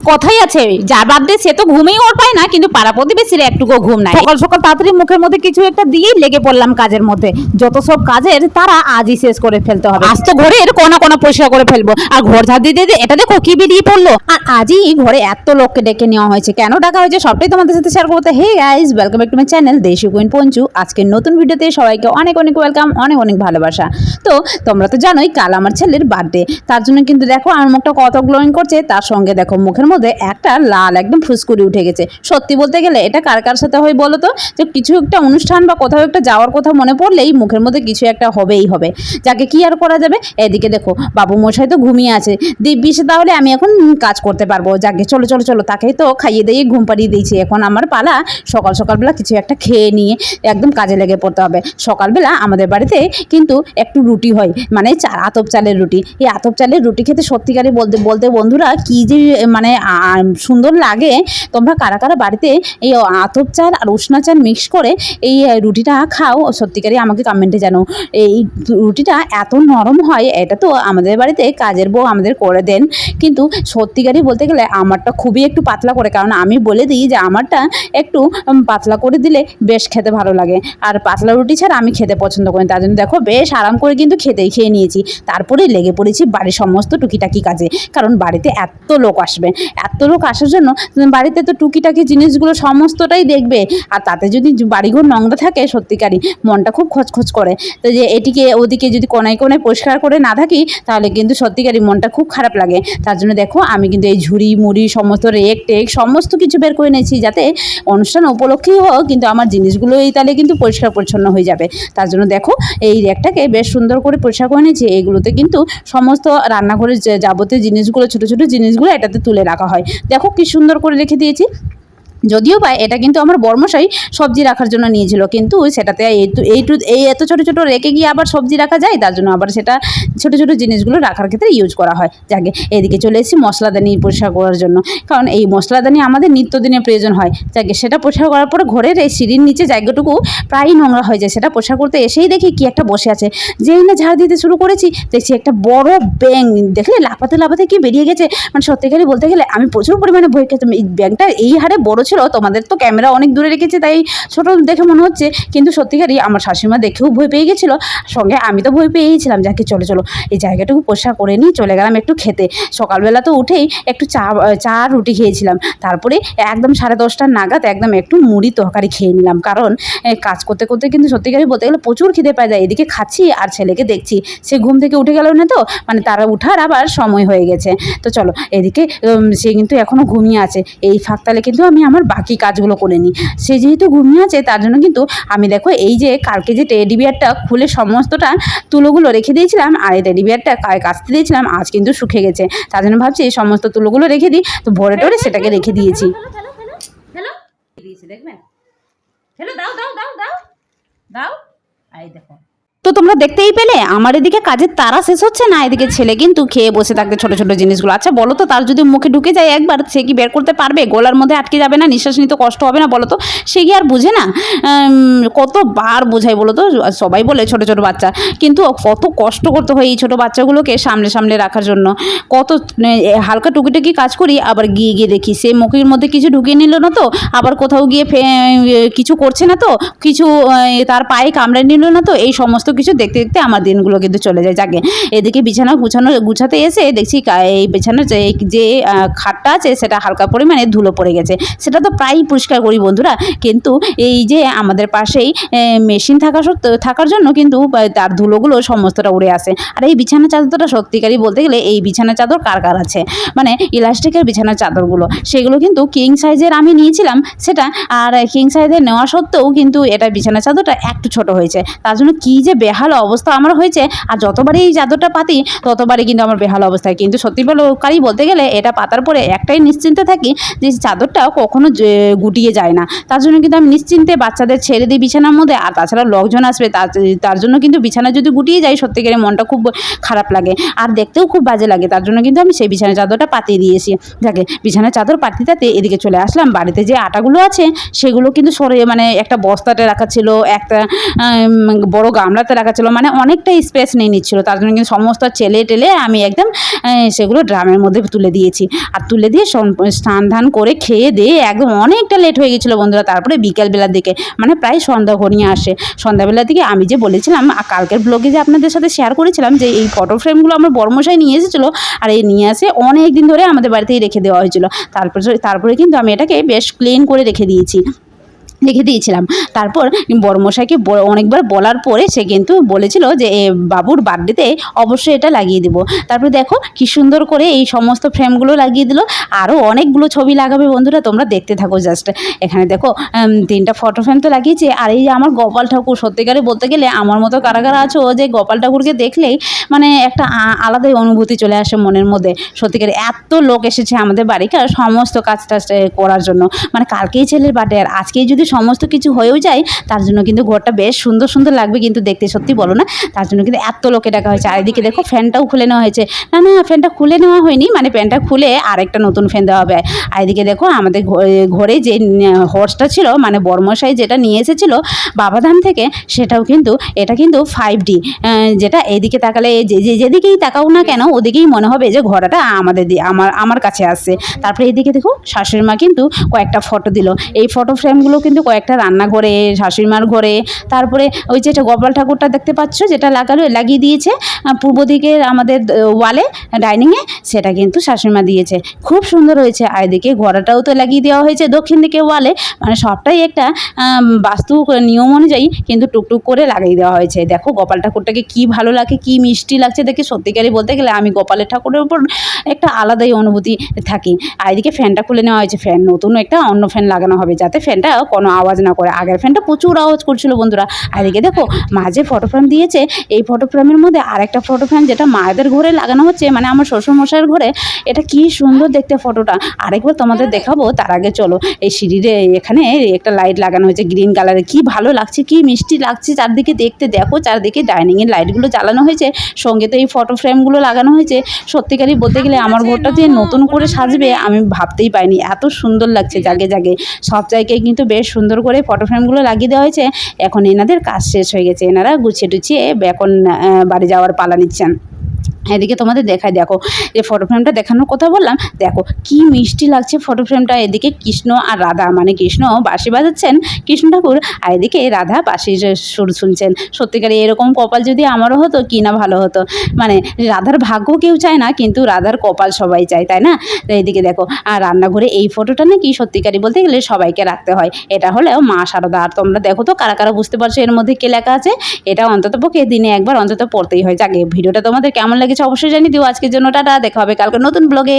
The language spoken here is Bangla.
কথাই আছে যার বাদ দিয়ে সে তো ঘুমেই ওর পায় না কিন্তু পাড়া প্রতিবেশীর একটুকু ঘুম নাই। সকাল সকাল তাড়াতাড়ি মুখের মধ্যে কিছু একটা দিয়েই লেগে পড়লাম কাজের মধ্যে। যত সব কাজের তারা আজই শেষ করে ফেলতে হবে। আজ তো ঘরের কোনা কোনা পরিষ্কার করে ফেলব। আর ঘর ঝাড় দিতে দিতে এটা দেখো কি বেরিয়ে পড়ল? আর আজই ঘরে এত লোককে ডেকে নেওয়া হয়েছে কেন ডাকা হয়েছে সবটাই তোমাদের সাথে শেয়ার করতে hey guys welcome back to my channel Desi queen Panchu. আজকের নতুন ভিডিওতে সবাইকে অনেক অনেক ওয়েলকাম অনেক অনেক ভালোবাসা। তো তোমরা তো জানোই কাল আমার ছেলের বার্থডে তার জন্য কিন্তু দেখো আমার মুখটা কত গ্লোয়িং করছে তার সঙ্গে দেখো মুখের মধ্যে একটা লাল একদম ফুসকুড়ি উঠে গেছে। সত্যি বলতে গেলে এটা কার কার সাথে হয় বলো তো? যে কিছু একটা অনুষ্ঠান বা কোথাও একটা যাওয়ার কথা মনে পড়লেই মুখের মধ্যে কিছু একটা হবেই হবে। যাকে কি আর করা যাবে? এদিকে দেখো, বাবু মশাই তো ঘুমিয়ে আছে। দিব্যি, সে তাহলে আমি এখন কাজ করতে পারব। যাকে, চলো চলো চলো, তাকেই তো খাইয়ে দিয়ে ঘুম পাড়িয়ে দিয়েছি। এখন আমার পালা সকাল সকালবেলা কিছু একটা খেয়ে নিয়ে একদম কাজে লেগে পড়তে হবে। সকালবেলা আমাদের বাড়িতে কিন্তু একটু রুটি হয় মানে আতপ চালের রুটি। এই আতপ চালের রুটি খেতে সত্যিকারই বলতে বলতে বন্ধুরা কি যে মানে সুন্দর লাগে, তোমরা কারা কারা বাড়িতে এই আতপ চাল আর উষ্ণা চাল মিক্স করে এই রুটিটা খাও, সত্যিকারই আমাকে কমেন্টে জানো। এই রুটিটা এত নরম হয়, এটা তো আমাদের বাড়িতে কাজের বউ আমাদের করে দেন। কিন্তু সত্যিকারই বলতে গেলে আমারটা খুবই একটু পাতলা করে, কারণ আমি বলে দিই যে আমারটা একটু পাতলা করে দিলে বেশ খেতে ভালো লাগে। আর পাতলা রুটি ছাড়া আমি খেতে পছন্দ করি তার জন্য দেখো বেশ আরাম করে কিন্তু খেতেই খেয়ে নিয়েছি। তারপরেই লেগে পড়েছি বাড়ির সমস্ত টুকিটাকি কাজে। কারণ বাড়িতে এত লোক আসবে। এত লোক আসার জন্য বাড়িতে তো টুকিটাকি জিনিসগুলো সমস্তটাই দেখবে। আর তাতে যদি বাড়িঘর নোংরা থাকে, সত্যিকারই মনটা খুব খচখচ করে। তো যে এটিকে, ওদিকে যদি কোনায় কোনায় পরিষ্কার করে না থাকি, তাহলে কিন্তু সত্যিকারই মনটা খুব খারাপ লাগে। তার জন্য দেখো, আমি কিন্তু এই ঝুড়ি, মুড়ি, সমস্ত রেক টেক, সমস্ত কিছু বের করে নিয়েছি যাতে অনুষ্ঠান উপলক্ষেই হোক, কিন্তু আমার জিনিসগুলো এই তাহলে কিন্তু পরিষ্কার পরিচ্ছন্ন হয়ে যাবে। তার জন্য দেখো, এই রেকটাকে বেশ সুন্দর করে পরিষ্কার করে নিয়েছি এইগুলোতে কিন্তু সমস্ত রান্নাঘরের যাবতীয় জিনিসগুলো, ছোটো ছোটো জিনিসগুলো এটাতে তুলে রাখা হয়। দেখো কি সুন্দর করে রেখে দিয়েছি। যদিও বা এটা কিন্তু আমার বর্মশাই সবজি রাখার জন্য নিয়েছিল, কিন্তু সেটাতে এইটু এই এত ছোটো ছোটো রেখে গিয়ে আবার সবজি রাখা যায়, তার জন্য আবার সেটা ছোটো ছোটো জিনিসগুলো রাখার ক্ষেত্রে ইউজ করা হয়। যাকে, এদিকে চলে এসেছি মশলাদানি পরিষ্কার করার জন্য। কারণ এই মশলাদানি আমাদের নিত্যদিনের প্রয়োজন হয়। যাকে, সেটা পরিষ্কার করার পরে ঘরের এই সিঁড়ির নিচে জায়গাটুকু প্রায়ই নোংরা হয়ে যায়, সেটা পরিষ্কার করতে এসেই দেখি কি একটা বসে আছে। যেই না ঝাড় দিতে শুরু করেছি, দেখছি একটা বড় ব্যাং দেখলে লাফাতে লাফাতে কি বেরিয়ে গেছে? মানে সত্যিকারই বলতে গেলে আমি প্রচুর পরিমাণে ভয় খেতাম। এই ব্যাংকটা এই হারে বড় ছিল তোমাদের তো ক্যামেরা অনেক দূরে রেখেছে, তাই ছোট দেখে মনে হচ্ছে। কিন্তু সত্যিকারই আমার শাশুড়িমা দেখেও ভয় পেয়ে গেছিল। সঙ্গে আমি তো ভয় পেয়েছিলাম যাকে চলে, চলো, এই জায়গাটুকু পরিষ্কার করে নিয়ে চলে গেলাম একটু খেতে। সকালবেলা তো উঠেই একটু চা চা, রুটি খেয়েছিলাম। তারপরে একদম সাড়ে দশটার নাগাদ একদম একটু মুড়ি তরকারি খেয়ে নিলাম। কারণ কাজ করতে করতে কিন্তু সত্যিকারই বলতে গেলে প্রচুর খিদে পাওয়া যায় এদিকে খাচ্ছি আর ছেলেকে দেখছি। সে ঘুম থেকে উঠে গেল না তো? মানে তারা উঠার আবার সময় হয়ে গেছে। তো চলো, এদিকে সে কিন্তু এখনও ঘুমিয়ে আছে। এই ফাঁকতালে কিন্তু আমি আমার বাকি কাজগুলো করে নিই। সে যেহেতু ঘুমিয়ে আছে, তার জন্য কিন্তু আমি দেখো এই যে কালকে যে টেডি বিয়ারটা খুলে সমস্তটা তুলোগুলো রেখে দিয়েছিলাম, আর এই টেডি বিয়ারটা কাচতে দিয়েছিলাম, আজ কিন্তু শুকে গেছে। তার জন্য ভাবছি এই সমস্ত তুলোগুলো রেখে দিই, তো ভরে টরে সেটাকে রেখে দিয়েছি। দেখবেন দাও দাও দাও দাও দাও। এই দেখো। তো তোমরা দেখতেই পেলে, আমার এদিকে কাজের তারা শেষ হচ্ছে না, এদিকে ছেলে কিন্তু খেয়ে বসে থাকতে ছোট ছোট জিনিসগুলো। আচ্ছা বলো তো, তার যদি মুখে ঢুকে যায় একবার, সে কি বের করতে পারবে? গলার মধ্যে আটকে যাবে না? নিঃশ্বাস নিতে কষ্ট হবে না, বলো তো? সে কি আর বুঝে না? কতবার বোঝাই বলো তো? সবাই বলে ছোট ছোট বাচ্চা, কিন্তু কত কষ্ট করতে হয় এই ছোট বাচ্চাগুলোকে সামনে সামনে রাখার জন্য। কত হালকা টুকিটুকি কাজ করি, আবার গিয়ে গিয়ে দেখি, সে মুখের মধ্যে কিছু ঢুকিয়ে নিল না তো? আবার কোথাও গিয়ে কিছু করছে না তো? কিছু তার পায়ে কামড়ে নিল না তো? এই সমস্ত কিছু দেখতে দেখতে আমার দিনগুলো কিন্তু চলে যায়। যাকে এদিকে বিছানা গুছানো, গুছাতে এসে দেখছি এই বিছানার যে খাটটা আছে সেটা হালকা পরিমাণে ধুলো পড়ে গেছে। সেটা তো প্রায়ই পরিষ্কার করি বন্ধুরা। কিন্তু এই যে আমাদের পাশেই মেশিন থাকা সত্ত্বেও থাকার জন্য কিন্তু তার ধুলোগুলো সমস্তটা উড়ে আসে। আর এই বিছানা চাদরটা সত্যিকারই বলতে গেলে এই বিছানা চাদর কার কার আছে? মানে ইলাস্টিকের বিছানার চাদরগুলো। সেগুলো কিন্তু কিং সাইজের আমি নিয়েছিলাম সেটা। আর কিং সাইজের নেওয়া সত্ত্বেও কিন্তু এটা বিছানা চাদরটা একটু ছোট হয়েছে। তার জন্য কী যে বেহাল অবস্থা আমার হয়েছে, আর যতবারই এই চাদরটা পাতি, ততবারই কিন্তু আমার বেহাল অবস্থায়। কিন্তু সত্যি বলকারই বলতে গেলে এটা পাতার পরে একটাই নিশ্চিন্তে থাকি যে চাদরটা কখনো গুটিয়ে যায় না। তার জন্য কিন্তু আমি নিশ্চিন্তে বাচ্চাদের ছেড়ে দিই বিছানার মধ্যে, আর তাছাড়া লোকজন আসবে, তার জন্য কিন্তু বিছানা যদি গুটিয়ে যায় সত্যিকারের মনটা খুব খারাপ লাগে, আর দেখতেও খুব বাজে লাগে। তার জন্য কিন্তু আমি সেই বিছানা চাদরটা পাতিয়ে দিয়েছি। যাকে বিছানার চাদর পাতিয়ে এদিকে চলে আসলাম, বাড়িতে যে আটাগুলো আছে, সেগুলো কিন্তু সরে মানে একটা বস্তাতে রাখা ছিল, একটা বড় গামলাতে রাখতে রাখা ছিল। মানে অনেকটা স্পেস নিয়ে নিচ্ছিল। তার জন্য কিন্তু সমস্ত ছেলে টেলে আমি একদম সেগুলো ড্রামের মধ্যে তুলে দিয়েছি। আর তুলে দিয়ে স্নান ধান করে খেয়ে দিয়ে একদম অনেকটা লেট হয়ে গেছিল বন্ধুরা। তারপরে বিকেলবেলার দিকে মানে প্রায় সন্ধ্যা ঘনিয়ে আসে। সন্ধ্যাবেলার দিকে আমি যে বলেছিলাম কালকের ব্লগে যে আপনাদের সাথে শেয়ার করেছিলাম যে এই ফটো ফ্রেমগুলো আমার বর্মশাই নিয়ে এসেছিল আর এই নিয়ে আসে অনেক দিন ধরে আমাদের বাড়িতেই রেখে দেওয়া হয়েছিল। তারপরে তারপরে কিন্তু আমি এটাকে বেশ ক্লিন করে রেখে দিয়েছি। রেখে দিয়েছিলাম। তারপর বড়মশাইকে অনেকবার বলার পরে সে কিন্তু বলেছিল যে বাবুর বার্থডেতে অবশ্যই এটা লাগিয়ে দেবো। তারপরে দেখো কি সুন্দর করে এই সমস্ত ফ্রেমগুলো লাগিয়ে দিল। আরও অনেকগুলো ছবি লাগাবে বন্ধুরা, তোমরা দেখতে থাকো জাস্ট এখানে দেখো তিনটা ফটো ফ্রেম তো লাগিয়েছে। আর এই যে আমার গোপাল ঠাকুর, সত্যিকারে বলতে গেলে আমার মতো কারা কারা আছো যে, গোপাল ঠাকুরকে দেখলেই মানে একটা আলাদাই অনুভূতি চলে আসে মনের মধ্যে। সত্যিকারে এত লোক এসেছে আমাদের বাড়িকার সমস্ত কাজ টাজ করার জন্য। মানে কালকেই ছেলের বার্থডে আর আজকেই যদি সমস্ত কিছু হয়েও যায়, তার জন্য কিন্তু ঘরটা বেশ সুন্দর সুন্দর লাগবে কিন্তু দেখতে, সত্যি বলো না। তার জন্য কিন্তু এত লোকে ডাকা হয়েছে। আর এদিকে দেখো ফ্যানটাও খুলে নেওয়া হয়েছে। না না, ফ্যানটা খুলে নেওয়া হয়নি মানে ফ্যানটা খুলে আরেকটা নতুন ফ্যান দেওয়া হবে। আর এদিকে দেখো আমাদের ঘরে- যে হর্সটা ছিল মানে বর্মশাই যেটা নিয়ে এসেছিল বাবাধাম থেকে, সেটাও কিন্তু, এটা কিন্তু ফাইভ ডি যেটা এদিকে তাকালে যে যেদিকেই তাকাও না কেন, ওদিকেই মনে হবে যে ঘোড়াটা আমাদের আমার আমার কাছে আসছে। তারপরে এদিকে দেখো শাশুড়ি মা কিন্তু কয়েকটা ফটো দিল। এই ফটো ফ্রেমগুলো কিন্তু কয়েকটা রান্নাঘরে শাশুড়ি মার ঘরে, তারপরে ওই যেটা গোপাল ঠাকুরটা দেখতে পাচ্ছ, যেটা লাগালো, লাগিয়ে দিয়েছে। পূর্ব দিকের আমাদের ওয়ালে, ডাইনিংয়ে, সেটা কিন্তু শাশুড়ি মা দিয়েছে। খুব সুন্দর হয়েছে। আর এদিকে ঘোড়াটাও তো লাগিয়ে দেওয়া হয়েছে দক্ষিণ দিকে ওয়ালে। মানে সবটাই একটা বাস্তু নিয়ম অনুযায়ী কিন্তু টুকটুক করে লাগিয়ে দেওয়া হয়েছে। দেখো গোপাল ঠাকুরটাকে কি ভালো লাগে, কি মিষ্টি লাগছে দেখে সত্যিকারই বলতে গেলে আমি গোপালের ঠাকুরের উপর একটা আলাদাই অনুভূতি থাকি। আর এদিকে ফ্যানটা খুলে নেওয়া হয়েছে। ফ্যান নতুন একটা, অন্য ফ্যান লাগানো হবে যাতে ফ্যানটা কোনো আওয়াজ না করে। আগের ফ্যানটা প্রচুর আওয়াজ করছিল বন্ধুরা। আর এদিকে দেখো মাঝে ফটো ফ্রেম দিয়েছে, এই ফটো ফ্রেমের মধ্যে আরেকটা ফটো ফ্রেম যেটা মায়েদের ঘরে লাগানো হচ্ছে মানে আমার শ্বশুরমশাইয়ের ঘরে, এটা কি সুন্দর দেখতে ফটোটা আরেকবার তোমাদের দেখাবো, তার আগে চলো, এই সিঁড়ির এখানে একটা লাইট লাগানো হয়েছে গ্রিন কালারের কি ভালো লাগছে, কি মিষ্টি লাগছে, চারদিকে দেখতে। দেখো, চারদিকে ডাইনিংয়ের লাইটগুলো জ্বালানো হয়েছে, সঙ্গে তো এই ফটো ফ্রেমগুলো লাগানো হয়েছে। সত্যিকারই বলতে গেলে আমার ঘরটা যে নতুন করে সাজবে, আমি ভাবতেই পাইনি। এত সুন্দর লাগছে জাগে জাগে। সব জায়গায় কিন্তু বেশ সুন্দর করে ফটো ফ্রেমগুলো লাগিয়ে দেওয়া হয়েছে। এখন এনাদের কাজ শেষ হয়ে গেছে। এনারা গুছিয়ে টুছিয়ে এখন বাড়ি যাওয়ার পালা নিচ্ছেন। এদিকে তোমাদের দেখায়, দেখো, যে ফটো ফ্রেমটা দেখানোর কথা বললাম, দেখো, কি মিষ্টি লাগছে ফটো ফ্রেমটা এদিকে কৃষ্ণ আর রাধা মানে কৃষ্ণ বাঁশি বাজাচ্ছেন কৃষ্ণ ঠাকুর, আর এদিকে রাধা বাঁশির সুর শুনছেন। সত্যিকারে এরকম কপাল যদি আমারও হতো, কি না ভালো হতো? মানে রাধার ভাগ্য কেউ চায় না, কিন্তু রাধার কপাল সবাই চায়, তাই না? এদিকে দেখো, আর রান্নাঘরে এই ফটোটা নাকি সত্যিকারই বলতে গেলে সবাইকে রাখতে হয়। এটা হলেও মা সারদা, আর তোমরা দেখো তো, কারা কারা বুঝতে পারছ এর মধ্যে কে লেখা আছে? এটা অন্তত পক্ষে দিনে একবার অন্তত পড়তেই হয়। যাকে ভিডিওটা তোমাদের কেমন লেগেছে অবশ্যই জানিয়ে দিও। আজকের জন্য টাটা দেখা হবে কালকে নতুন ব্লগে